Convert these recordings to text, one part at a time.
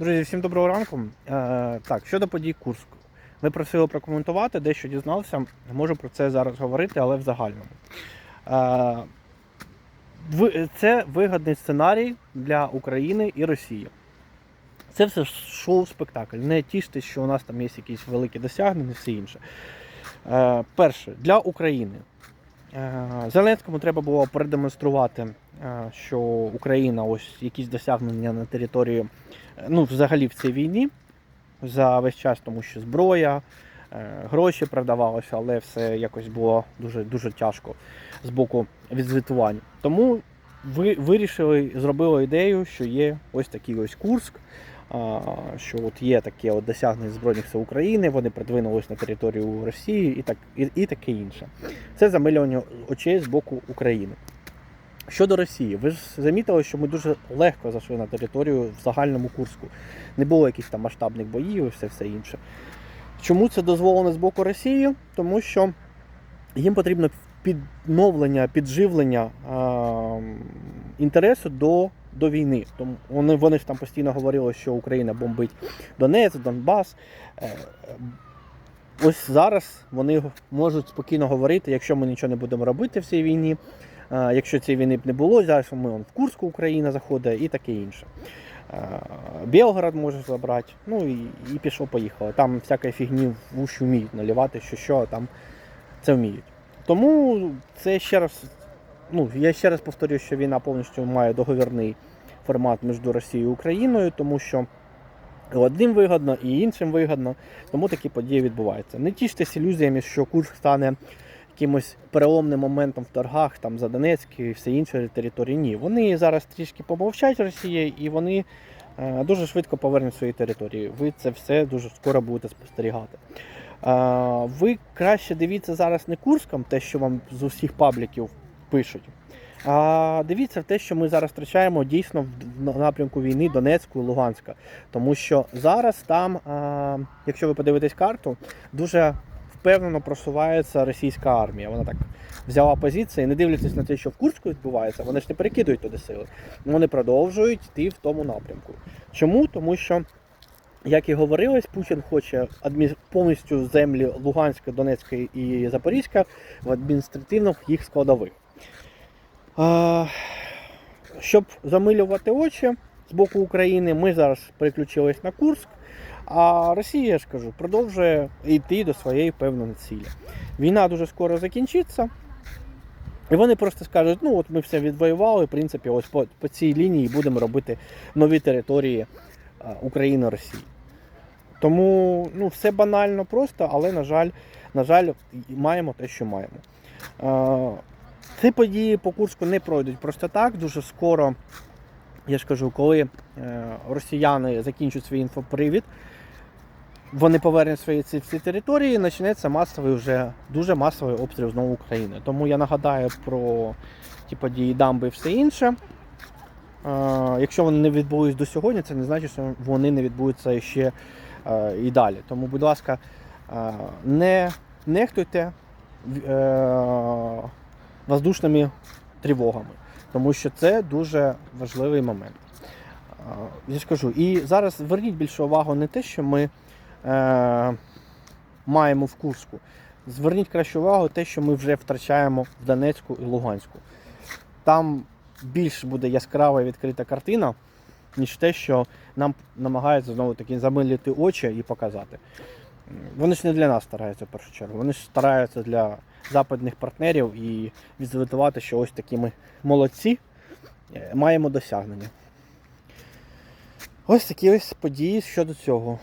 Друзі, всім доброго ранку. Е, так, щодо подій Курську. Ви просили прокоментувати, дещо дізнався. Можу про це зараз говорити, але в загальному. Е, це вигідний сценарій для України і Росії. Це все шоу-спектакль. Не тіште, що у нас там є якісь великі досягнення все інше. Е, перше, для України. Е, Зеленському треба було продемонструвати, е, що Україна ось якісь досягнення на території, е, ну, взагалі в цій війні за весь час, тому що зброя, гроші продавалося, але все якось було дуже, дуже тяжко з боку відзвітувань. Тому ви вирішили, зробили ідею, що є ось такий ось Курск, що от є таке от досягнення Збройних сил України, вони продвинулись на територію Росії і, так, і, і таке інше. Це замилювання очей з боку України. Щодо Росії, ви ж замітили, що ми дуже легко зайшли на територію в загальному Курську. Не було якихось там масштабних боїв і все, все інше. Чому це дозволено з боку Росії? Тому що їм потрібно підновлення, підживлення а, інтересу до, до війни. Тому вони, вони ж там постійно говорили, що Україна бомбить Донець, Донбас. Е, Ось зараз вони можуть спокійно говорити, якщо ми нічого не будемо робити в цій війні, е, якщо цієї війни б не було, зараз ми в Курську Україна заходить і таке інше. Е, Білгород може забрати, ну і, і пішло поїхало. Там всяка фігні в уші вміють наливати, що що там це вміють. Тому це ще раз, ну я ще раз повторюю, що війна повністю має договірний формат між Росією і Україною, тому що одним вигодно і іншим вигодно, тому такі події відбуваються. Не тіштесь ілюзіями, що Курск стане якимось переломним моментом в торгах там за Донецьк і все інші території. Ні, вони зараз трішки помовчать Росія, і вони е, дуже швидко повернуть свої території. Ви це все дуже скоро будете спостерігати. Е, ви краще дивіться зараз не Курском, те, що вам з усіх пабліків пишуть. А дивіться в те, що ми зараз втрачаємо дійсно в напрямку війни Донецьку і Луганська. Тому що зараз там, а, якщо ви подивитесь карту, дуже впевнено просувається російська армія. Вона так взяла позиції, не дивлячись на те, що в Курську відбувається, вони ж не перекидують туди сили. Вони продовжують йти в тому напрямку. Чому? Тому що. Як і говорилось, Путін хоче адмі... повністю землі Луганська, Донецька і Запорізька в адміністративних їх складових. Щоб замилювати очі з боку України, ми зараз переключились на Курск, а Росія, я ж кажу, продовжує йти до своєї певної цілі. Війна дуже скоро закінчиться. І вони просто скажуть, ну от ми все відвоювали, в принципі, ось по, по цій лінії будемо робити нові території України Росії. Тому ну, все банально просто, але, на жаль, на жаль, маємо те, що маємо. Ці події по Курську не пройдуть просто так. Дуже скоро, я ж кажу, коли е, росіяни закінчать свій інфопривід, вони повернуть свої ці всі території, і почнеться масовий вже дуже масовий обстріл знову України. Тому я нагадаю про ті події дамби і все інше. Е, якщо вони не відбулись до сьогодні, це не значить, що вони не відбудуться ще е, і далі. Тому, будь ласка, не нехтуйте. Е, воздушними тривогами, тому що це дуже важливий момент. Я ж і зараз зверніть більше увагу не те, що ми е, маємо в Курську. Зверніть краще увагу те, що ми вже втрачаємо в Донецьку і Луганську. Там більш буде яскрава і відкрита картина, ніж те, що нам намагаються знову таки замилити очі і показати. Вони ж не для нас стараються в першу чергу, вони ж стараються для западних партнерів і відзвітувати, що ось такі ми молодці, е, маємо досягнення. Ось такі ось події щодо цього.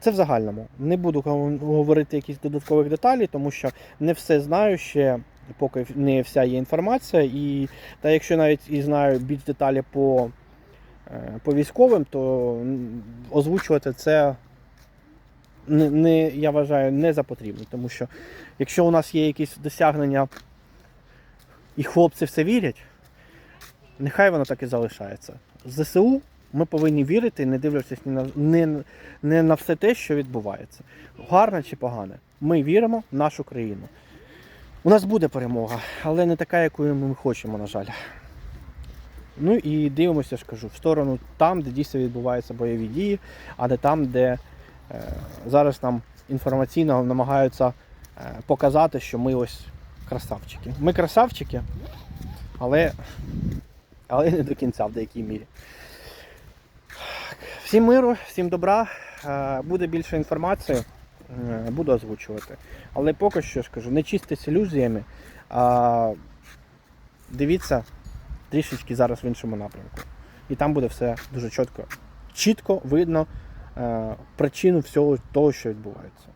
Це в загальному. Не буду говорити якісь додаткових деталей, тому що не все знаю ще, поки не вся є інформація. І та якщо навіть і знаю більш деталі по, е, по військовим, то озвучувати це не, не, я вважаю не за потрібно. Тому що якщо у нас є якісь досягнення і хлопці в це вірять, нехай воно так і залишається. ЗСУ ми повинні вірити, не дивлячись ні на, не, не на все те, що відбувається. Гарне чи погане. Ми віримо в нашу країну. У нас буде перемога, але не така, якою ми хочемо, на жаль. Ну і дивимося, ж кажу, в сторону там, де дійсно відбуваються бойові дії, а не там, де зараз нам інформаційно намагаються е, показати, що ми ось красавчики. Ми красавчики, але, але не до кінця в деякій мірі. Всім миру, всім добра. Е, Буде більше інформації, е, буду озвучувати. Але поки що скажу, не чистись ілюзіями, а дивіться трішечки зараз в іншому напрямку. І там буде все дуже чітко, чітко видно е, причину всього того, що відбувається.